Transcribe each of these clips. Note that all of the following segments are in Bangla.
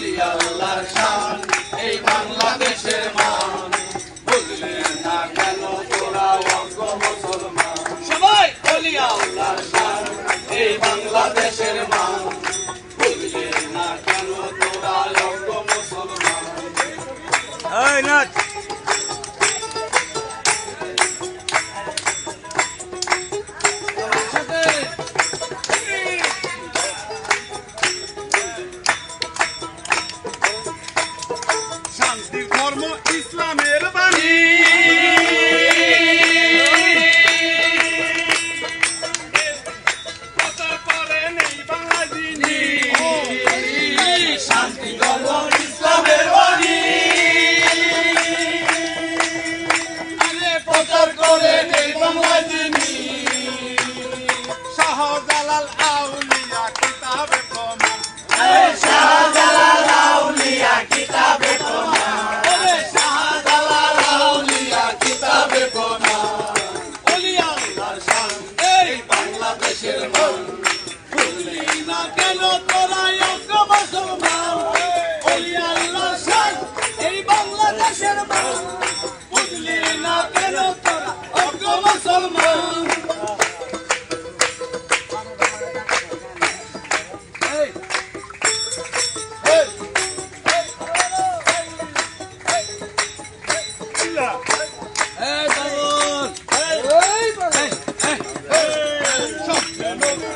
বলি আল্লাহর শান এই বাংলাদেশের মান। বুঝলে না কেন তোরা অজ্ঞ মুসলমান? সবাই বলি আল্লাহর শান এই বাংলাদেশের মান। বুঝলে না কেন তোরা অজ্ঞ মুসলমান? হয় না শাহজালাল আউলিয়া কিতাবে কমা শাহজালাল আউলিয়া কিতাবে কমা শাহজালাল আউলিয়া কিতাবে কমা এই বাংলাদেশের মন। খুললি না কেন তোরা এক মুসলমান? ওলি আল্লাহ শাহ এই বাংলাদেশের মন। বুঝলি না কেন তোরা এক মুসলমান?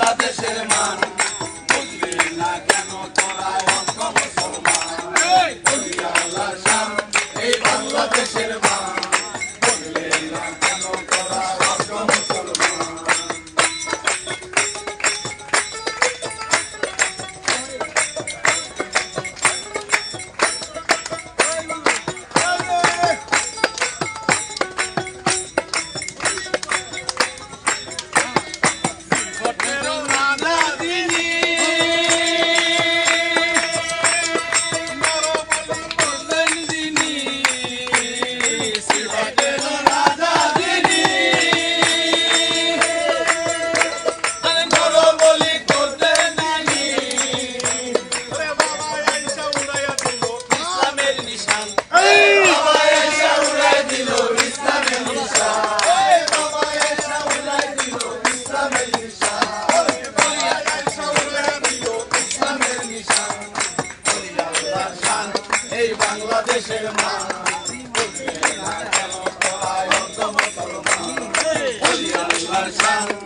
Allah de Sherman. দেশের মা মুসলিম আল্লাহর শান